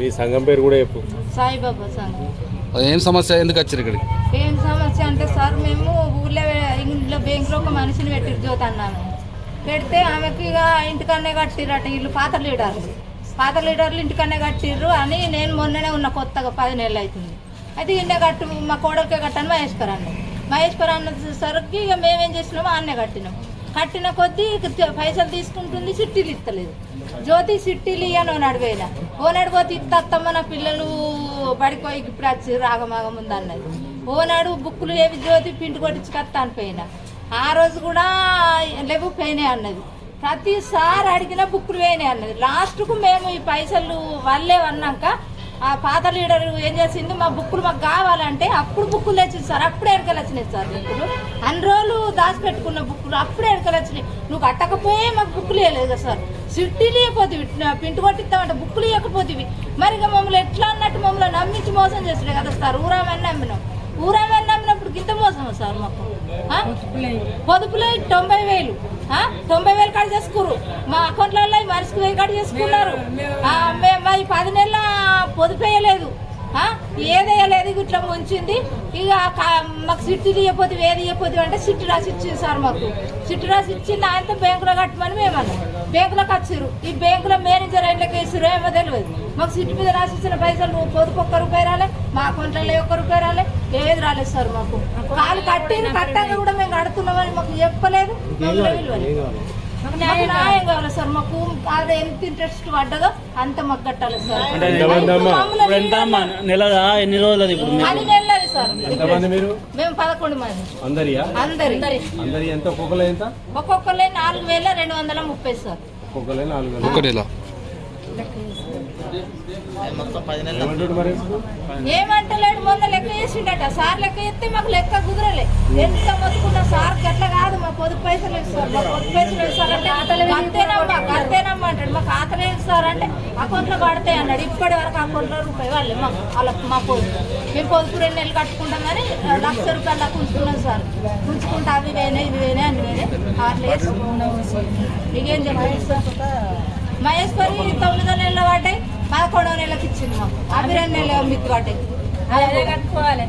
మీ సంఘం పేరు కూడా చెప్పు. సాయిబాబా సంఘం. ఏం సమస్య? ఎందుకు వచ్చారు ఇక్కడికి? ఏం సమస్య అంటే సార్ మేము ఊళ్ళో ఇంట్లో బ్యాంకులో ఒక మనిషిని పెట్టి జ్యోతి అన్నాము పెడితే ఆమెకి ఇక ఇంటికన్నే కట్టిర్రట వీళ్ళు పాత లీడర్లు పాత లీడర్లు ఇంటికన్నే కట్టిర్రు అని నేను మొన్ననే ఉన్న కొత్తగా పది నెలలు అవుతుంది. అయితే ఇన్నే కట్టు మా కోడలికే కట్టాను మహేశ్వర్ అన్న మహేశ్వర్ అన్న సరికి ఇక మేమేం చేసినామో అన్నే కట్టినాం. కట్టిన కొద్దీ పైసలు తీసుకుంటుంది సిట్టీలు ఇస్తలేదు. జ్యోతి సిట్టీలు ఇయ్యను ఓనాడు పోయినా ఓనాడు పోతే ఇత్తమ్మ నా పిల్లలు పడిపోయి ఇప్పుడు వచ్చి రాగమాగం ఉంది అన్నది ఓనాడు బుక్కులు ఏవి జ్యోతి పిండి కొట్టించుకొస్తాను అని పోయిన ఆ రోజు కూడా లేవు పోయినాయి అన్నది. ప్రతిసారి అడిగిన బుక్కులు పోయినాయి అన్నది. లాస్ట్కు మేము ఈ పైసలు వల్లే అన్నాక ఆ పాత లీడర్ ఏం చేసింది మా బుక్కులు మాకు కావాలంటే అప్పుడు బుక్కులు తెచ్చింది సార్. అప్పుడే ఎడకలు వచ్చినాయి సార్ బుక్కులు. అన్ని రోజులు దాచిపెట్టుకున్న బుక్కులు అప్పుడే ఎడకలు వచ్చినాయి. నువ్వు కట్టకపోయే మాకు బుక్కులు వేయలేదు కదా సార్ సిట్టీలు ఇవ్వకపోతివి పిండి కొట్టిస్తామంటే బుక్కులు ఇవ్వకపోతివి మరి ఇక మమ్మల్ని ఎట్లా అన్నట్టు మమ్మల్ని నమ్మించి మోసం చేసినాయి కదా సార్. ఊరామని నమ్మినాం. ఊరామని నమ్మినప్పుడు ఇంత మోసమా సార్ మాకు? పొదుపులో తొంభై వేలు? తొంభై వేలు కట్ చేసుకురు మా అకౌంట్లలో మనిషికి వెయ్యి కట్ చేసుకున్నారు మేము మరి పది నెలల పొదుపు వేయలేదు? ఏదేయలేదు ఇట్లా ముంచింది ఇక మాకు సిట్టు ఇవ్వకపోతే ఏది ఇవ్వకపోతే అంటే సిట్టు రాసి ఇచ్చింది సార్ మాకు. సిట్టు రాసి ఇచ్చింది ఆయనతో బ్యాంకులో కట్టమని మేము అన్నాం. బ్యాంకులోకి వచ్చిర్రు ఈ బ్యాంకులో మేనేజర్ ఆయనకి వేసారు ఏమో తెలియదు మాకు సిట్టు మీద రాసి ఇచ్చిన పైసలు పొదుపు ఒక్క రూపాయి రాలే మా అకౌంట్లలో ఒక్క రూపాయి రాలే ఏది రాలేదు సార్ మాకు. కాలు కట్టిన కట్టంగా కూడా మేము కడుతున్నామని మాకు చెప్పలేదు మమ్మల్ని విలువలేదు మాకు న్యాయం కావాలి సార్. మాకు అది ఎంత ఇంట్రెస్ట్ పడ్డదో అంత మాకు కట్టాలి సార్. ఇప్పుడు ఎంత అమ్మా? నెలదా ఎన్ని రోజులది ఇప్పుడు మీకు? అది నెలది సార్. ఎంతమంది మీరు? మేము పదకొండు మంది. అందరియా? అందరి. అందరి. ఎంత? ఒక్కొక్కరు ఎంత? ఒక్కొక్కరు నాలుగు వేల రెండు వందల ముప్పై సార్. ఒక్కొక్కరు నాలుగు వేలు. ఏమంటాడు మరి? ఏమంటలేడు మొన్న లెక్క చేసిండట. సార్ లెక్క చేస్తే మాకు లెక్క కుదరలే. ఎంత మొత్తుకున్నా సార్ గట్ల కాదు మా పొదుపు పైసలు ఇస్తారు. మా పొదుపు పైసలు ఇస్తారంటే అంతేనమ్మా అంతేనమ్మా అంటాడు. మాకు ఆతలే ఇస్తారు అంటే అకౌంట్లో పడతాయి అన్నాడు. ఇప్పటి వరకు అకౌంట్లో రూపాయి వాళ్ళే మాకు వాళ్ళ మా పొదుపు. మేము పొదుపు రెండు నెలలు కట్టుకుంటాం కానీ లక్ష రూపాయలు దాకా ఉంచుకున్నాం సార్. ఉంచుకుంటా అవి వేనే ఇవి వేనే అన్ని వేనే అట్లా వేసుకున్నాం మీకేం చెప్పాలి? సార్ మహేశ్వరి తొమ్మిదో నెలలో పడ్డాయి పదకొండో నెలకి ఇచ్చింది మాకు. అవి రెండు నెలలు మిత్తు పడ్డాయి. కట్టుకోవాలి.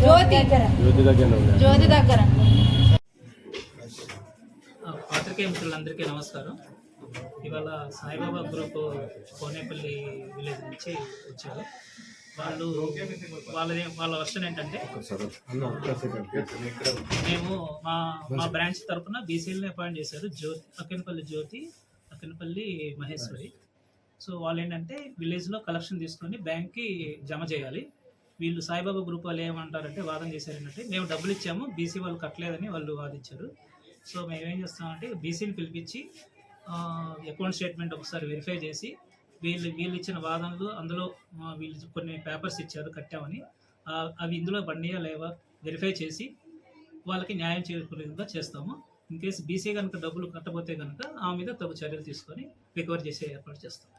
జ్యోతి. జ్యోతి దగ్గర. జ్యోతి దగ్గర. ఆ, పాత్రికేయ మిత్రులందరికీ నమస్కారం. ఇవాళ సాయిబాబా గ్రూప్ కోనేపల్లి విలేజ్ నుంచి వచ్చారు. వాళ్ళు వాళ్ళది వాళ్ళ వర్షన్ ఏంటంటే మేము మా మా బ్రాంచ్ తరఫున బీసీలని అపాయింట్ చేశారు. జ్యోతి అక్కనపల్లి జ్యోతి అక్కనపల్లి మహేశ్వరి. సో వాళ్ళు ఏంటంటే విలేజ్లో కలెక్షన్ తీసుకొని బ్యాంక్కి జమ చేయాలి. వీళ్ళు సాయిబాబా గ్రూప్ వాళ్ళు ఏమంటారంటే వాదన చేశారు ఏంటంటే మేము డబ్బులు ఇచ్చాము బీసీ వాళ్ళు కట్టలేదని వాళ్ళు వాదించారు. సో మేము ఏం చేస్తామంటే బీసీని పిలిపించి అకౌంట్ స్టేట్మెంట్ ఒకసారి వెరిఫై చేసి వీళ్ళు వీళ్ళు ఇచ్చిన వాదనలు అందులో వీళ్ళు కొన్ని పేపర్స్ ఇచ్చారు కట్టామని అవి ఇందులో బండియా లేవా వెరిఫై చేసి వాళ్ళకి న్యాయం చేకూరే చేస్తాము. ఇన్ కేసు బీసీ కనుక డబ్బులు కట్టబోతే కనుక ఆ మీద తగు చర్యలు తీసుకొని రికవర్ చేసే ఏర్పాటు చేస్తాం.